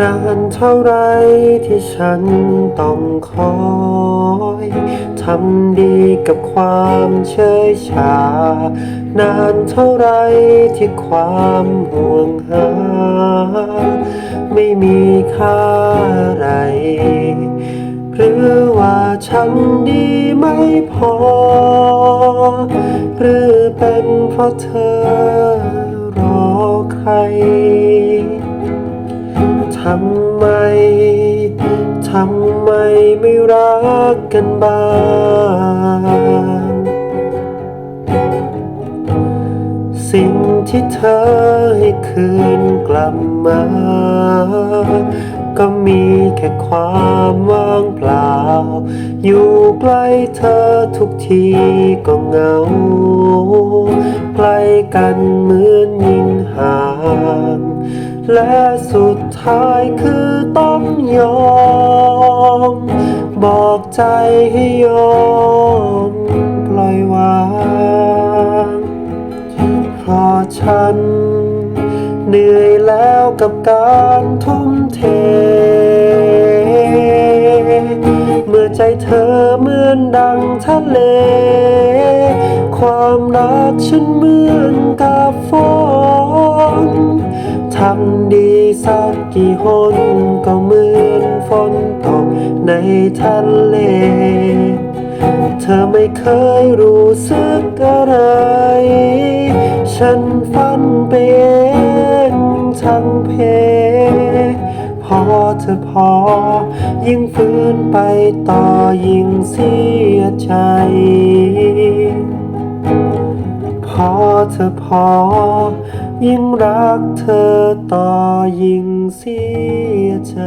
นานเท่าไรที่ฉันต้องคอยทำดีกับความเฉยชา นานเท่าไรที่ความห่วงหา ไม่มีค่าอะไร หรือว่าฉันดีไม่พอ หรือเป็นเพราะเธอรอใครำไมไม่รักกันบ้าง สิ่งที่เธอให้คืนกลับมา ก็มีแค่ความว่างเปล่า อยู่ใกล้เธอทุกทีก็เหงา ใกล้กันเหมือนยิ่งห่าง และสุดท้ายคือต้องยอม บอกใจให้ยอมปล่อยวาง เพราะฉัน เหนื่อยแล้วกับการทุ่มเท เมื่อใจเธอเหมือนดังทะเล ความรักฉันเหมือนกับฝน ดีสักกี่หนก็เหมือนฝนตกในทะเล เธอไม่เคยรู้สึกอะไร ฉันฝันไปเองทั้งเพ พอเธอพอ ยิ่งฝืนไปต่อยิ่งเสียใจพอเธอพอ ยิ่งรักเธอต่อยิ่งเสียใจ